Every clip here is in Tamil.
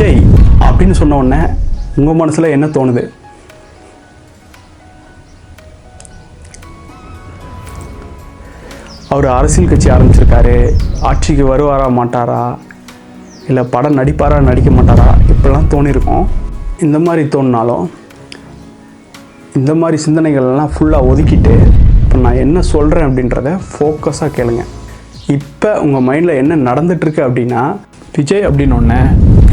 விஜய் அப்படின்னு சொன்ன உடனே உங்கள் மனசில் என்ன தோணுது? அவர் அரசியல் கட்சி ஆரம்பிச்சிருக்காரு. ஆட்சிக்கு வருவாரா மாட்டாரா? இல்லை படம் நடிப்பாரா நடிக்க மாட்டாரா? இப்படிலாம் தோணியிருக்கோம். இந்த மாதிரி தோணினாலும் இந்த மாதிரி சிந்தனைகள்லாம் ஃபுல்லாக ஒதுக்கிட்டு இப்போ நான் என்ன சொல்கிறேன் அப்படின்றத ஃபோக்கஸாக கேளுங்க. இப்போ உங்கள் மைண்டில் என்ன நடந்துட்டுருக்கு அப்படின்னா விஜய் அப்படின்னு ஒன்று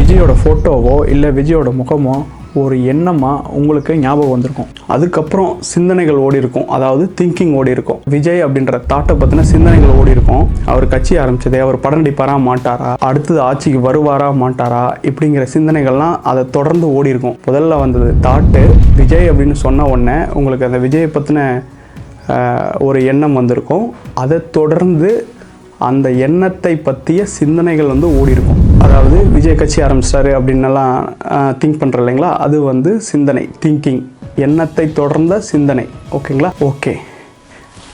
விஜயோட ஃபோட்டோவோ இல்லை விஜயோட முகமோ ஒரு எண்ணமாக உங்களுக்கு ஞாபகம் வந்திருக்கும். அதுக்கப்புறம் சிந்தனைகள் ஓடி இருக்கும். அதாவது திங்கிங் ஓடி இருக்கும். விஜய் அப்படின்ற தாட்டை பற்றின சிந்தனைகள் ஓடி இருக்கும். அவர் கட்சி ஆரம்பிச்சதே அவர் படம் நடிப்பாரா மாட்டாரா? அடுத்தது ஆட்சிக்கு வருவாரா மாட்டாரா? இப்படிங்கிற சிந்தனைகள்லாம் அதை தொடர்ந்து ஓடி இருக்கும். முதல்ல வந்தது தாட்டு. விஜய் அப்படின்னு சொன்ன உடனே உங்களுக்கு அந்த விஜயை பற்றின ஒரு எண்ணம் வந்திருக்கும். அதை தொடர்ந்து அந்த எண்ணத்தை பற்றிய சிந்தனைகள் வந்து ஓடி இருக்கும். அதாவது விஜய் கட்சி ஆரம்பிச்சிட்டாரு அப்படின்னலாம் திங்க் பண்ணுற இல்லைங்களா? அது வந்து சிந்தனை திங்கிங் எண்ணத்தை தொடர்ந்த சிந்தனை. ஓகேங்களா? ஓகே.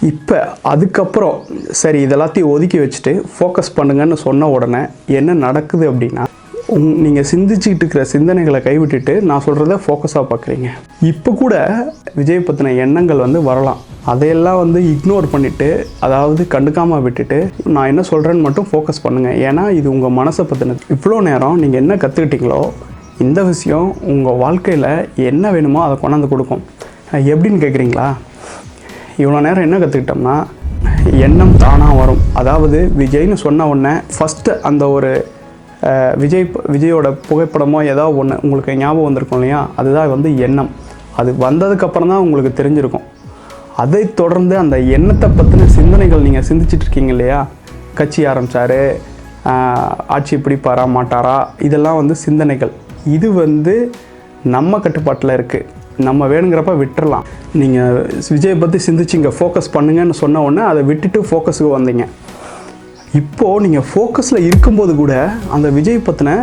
இப்போ அதுக்கப்புறம் சரி இதெல்லாத்தையும் ஒதுக்கி வச்சுட்டு ஃபோக்கஸ் பண்ணுங்கன்னு சொன்ன உடனே என்ன நடக்குது அப்படின்னா உங் நீங்கள் சிந்திச்சுக்கிட்டு இருக்கிற சிந்தனைகளை கைவிட்டுட்டு நான் சொல்கிறத ஃபோக்கஸாக பார்க்குறீங்க இப்போ கூட விஜய் பற்றின எண்ணங்கள் வந்து வரலாம். அதையெல்லாம் வந்து இக்னோர் பண்ணிவிட்டு அதாவது கண்டுக்காமல் விட்டுட்டு நான் என்ன சொல்கிறேன்னு மட்டும் ஃபோக்கஸ் பண்ணுங்கள் ஏன்னா இது உங்கள் மனசை பற்றினது இவ்வளோ நேரம் நீங்கள் என்ன கற்றுக்கிட்டீங்களோ இந்த விஷயம் உங்கள் வாழ்க்கையில் என்ன வேணுமோ அதை கொண்டாந்து கொடுக்கும். எப்படின்னு கேட்குறீங்களா இவ்வளோ நேரம் என்ன கற்றுக்கிட்டோம்னா எண்ணம் தானாக வரும். அதாவது விஜய்னு சொன்ன உடனே ஃபஸ்ட்டு அந்த ஒரு விஜய் விஜயோட புகைப்படமோ ஏதோ ஒன்று உங்களுக்கு ஞாபகம் வந்திருக்கும் இல்லையா? அதுதான் வந்து எண்ணம். அது வந்ததுக்கப்புறம் தான் உங்களுக்கு தெரிஞ்சிருக்கும். அதை தொடர்ந்து அந்த எண்ணத்தை பற்றின சிந்தனைகள் நீங்கள் சிந்திச்சிட்டு இருக்கீங்க இல்லையா? கட்சி ஆரம்பித்தார் ஆட்சி பிடிப்பாரா மாட்டாரா இதெல்லாம் வந்து சிந்தனைகள். இது வந்து நம்ம கட்டுப்பாட்டில் இருக்குது நம்ம வேணுங்கிறப்ப விட்டுறலாம். நீங்கள் விஜயை பற்றி சிந்திச்சு இங்கே ஃபோக்கஸ் பண்ணுங்கன்னு சொன்ன உடனே அதை விட்டுட்டு ஃபோக்கஸுக்கு வந்தீங்க. இப்போது நீங்கள் ஃபோக்கஸில் இருக்கும்போது கூட அந்த விஜய் பற்றின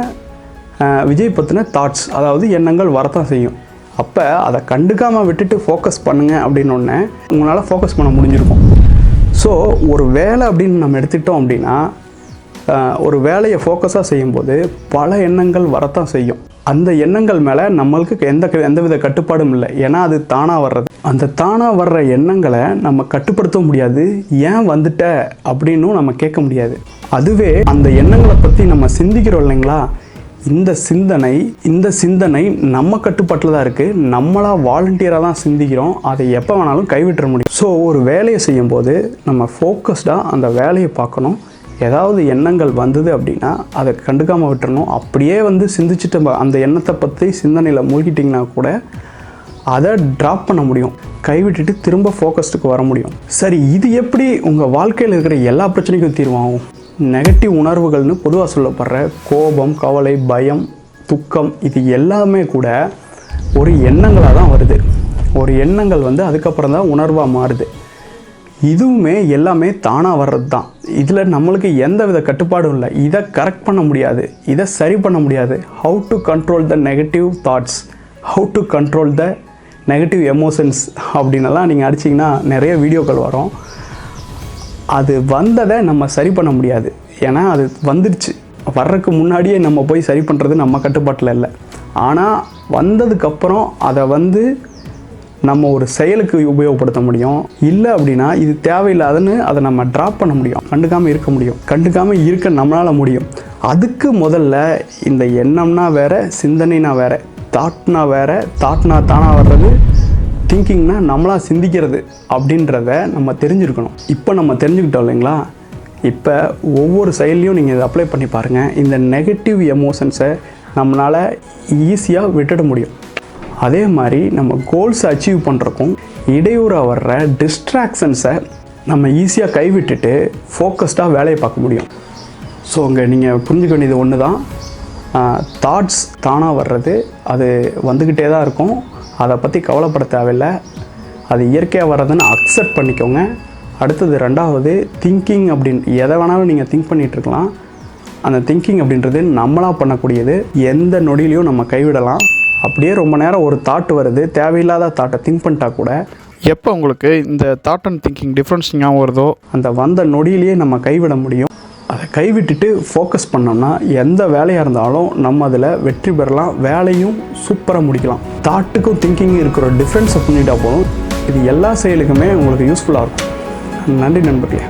விஜய் பற்றின தாட்ஸ் அதாவது எண்ணங்கள் வரத்தான் செய்யும். அப்போ அதை கண்டுக்காமல் விட்டுட்டு ஃபோக்கஸ் பண்ணுங்கள் அப்படின்னு உங்களால் ஃபோக்கஸ் பண்ண முடிஞ்சிருக்கும். ஸோ ஒரு வேலை அப்படின்னு நம்ம எடுத்துக்கிட்டோம் அப்படின்னா ஒரு வேலையை ஃபோக்கஸாக செய்யும்போது பல எண்ணங்கள் வரத்தான் செய்யும். அந்த எண்ணங்கள் மேலே நம்மளுக்கு எந்த எந்தவித கட்டுப்பாடும் இல்லை. ஏன்னா அது தானாக வர்றது. அந்த தானாக வர்ற எண்ணங்களை நம்ம கட்டுப்படுத்த முடியாது. ஏன் வந்துட்ட? அப்படின்னும் நம்ம கேட்க முடியாது. அதுவே அந்த எண்ணங்களை பற்றி நம்ம சிந்திக்கிறோம் இல்லைங்களா? இந்த சிந்தனை இந்த சிந்தனை நம்ம கட்டுப்பாட்டில் தான் இருக்குது நம்மளாக வாலண்டியராக தான் சிந்திக்கிறோம். அதை எப்போ வேணாலும் கைவிட்டுற முடியும். ஸோ ஒரு வேலையை செய்யும்போது நம்ம ஃபோக்கஸ்டாக அந்த வேலையை பார்க்கணும். ஏதாவது எண்ணங்கள் வந்தது அப்படின்னா அதை கண்டுக்காமல் விட்டுறணும். அப்படியே வந்து சிந்திச்சுட்டு அந்த எண்ணத்தை பற்றி சிந்தனையில் மூழ்கிட்டிங்கன்னா கூட அதை ட்ராப் பண்ண முடியும். கைவிட்டுட்டு திரும்ப ஃபோக்கஸ்டுக்கு வர முடியும். சரி இது எப்படி உங்கள் வாழ்க்கையில் இருக்கிற எல்லா பிரச்சனைக்கும் தீர்வாகும்? நெகட்டிவ் உணர்வுகள்னு பொதுவாக சொல்லப்படுற கோபம் கவலை பயம் துக்கம் இது எல்லாமே கூட ஒரு எண்ணங்களாக தான் வருது. ஒரு எண்ணங்கள் வந்து அதுக்கப்புறம் தான் உணர்வாக மாறுது. இதுவுமே எல்லாமே தானாக வர்றது தான் இதில் நம்மளுக்கு எந்த வித கட்டுப்பாடும் இல்லை. இதை கரெக்ட் பண்ண முடியாது. இதை சரி பண்ண முடியாது. How to control the negative thoughts how to control the negative emotions அப்படின்னலாம் நீங்கள் அடிச்சிங்கன்னா நிறைய வீடியோக்கள் வரும். அது வந்ததை நம்ம சரி பண்ண முடியாது. ஏன்னா அது வந்துடுச்சு வர்றதுக்கு முன்னாடியே நம்ம போய் சரி பண்ணுறது நம்ம கட்டுப்பாட்டில் இல்லை. ஆனால் வந்ததுக்கப்புறம் அதை வந்து நம்ம ஒரு செயலுக்கு உபயோகப்படுத்த முடியும். இல்லை அப்படின்னா இது தேவையில்லாதுன்னு அதை நம்ம ட்ராப் பண்ண முடியும். கண்டுக்காமல் இருக்க முடியும். கண்டுக்காமல் இருக்க நம்மளால் முடியும். அதுக்கு முதல்ல இந்த எண்ணம்னா வேறு சிந்தனைனா வேறு தாட்னா வேறு தாட்னா தானாக வர்றது திங்கிங்னா நம்மளாக சிந்திக்கிறது அப்படின்றத நம்ம தெரிஞ்சுருக்கணும். இப்போ நம்ம தெரிஞ்சுக்கிட்டோம் இல்லைங்களா? இப்போ ஒவ்வொரு செயல்லையும் நீங்கள் இதை அப்ளை பண்ணி பாருங்கள் இந்த நெகட்டிவ் எமோஷன்ஸை நம்மளால் ஈஸியாக விட்டுட முடியும். அதே மாதிரி நம்ம கோல்ஸ் அச்சீவ் பண்ணுறக்கும் இடையூறாக வர்ற டிஸ்ட்ராக்ஷன்ஸை நம்ம ஈஸியாக கைவிட்டுட்டு ஃபோக்கஸ்டாக வேலையை பார்க்க முடியும். ஸோ அங்கே நீங்கள் புரிஞ்சுக்க வேண்டியது ஒன்று தான் தாட்ஸ் தானாக வர்றது அது வந்துக்கிட்டே தான் இருக்கும். அதை பற்றி கவலைப்பட தேவையில்லை. அது இயற்கையாக வர்றதுன்னு அக்செப்ட் பண்ணிக்கோங்க. அடுத்தது ரெண்டாவது திங்கிங் அப்படின்னு எதை வேணாலும் நீங்கள் திங்க் பண்ணிகிட்ருக்கலாம் அந்த திங்கிங் அப்படின்றது நம்மளாக பண்ணக்கூடியது எந்த நொடியிலையும் நம்ம கைவிடலாம். அப்படியே ரொம்ப நேரம் ஒரு தாட் வருது. தேவையில்லாத தாட்டை திங்க் பண்ணிட்டா கூட எப்போ உங்களுக்கு இந்த தாட் அண்ட் திங்கிங் டிஃப்ரென்ஸ் ஞாபகம் வருதோ? அந்த வந்த நொடியிலேயே நம்ம கைவிட முடியும். அதை கைவிட்டுட்டு ஃபோக்கஸ் பண்ணோம்னா எந்த வேலையாக இருந்தாலும் நம்ம அதில் வெற்றி பெறலாம். வேலையும் சூப்பராக முடிக்கலாம். தாட்டுக்கும் திங்கிங்கும் இருக்கிற டிஃப்ரென்ஸை பண்ணிட்டா போதும். இது எல்லா செயலுக்குமே உங்களுக்கு யூஸ்ஃபுல்லாக இருக்கும். நன்றி நண்பர்களே.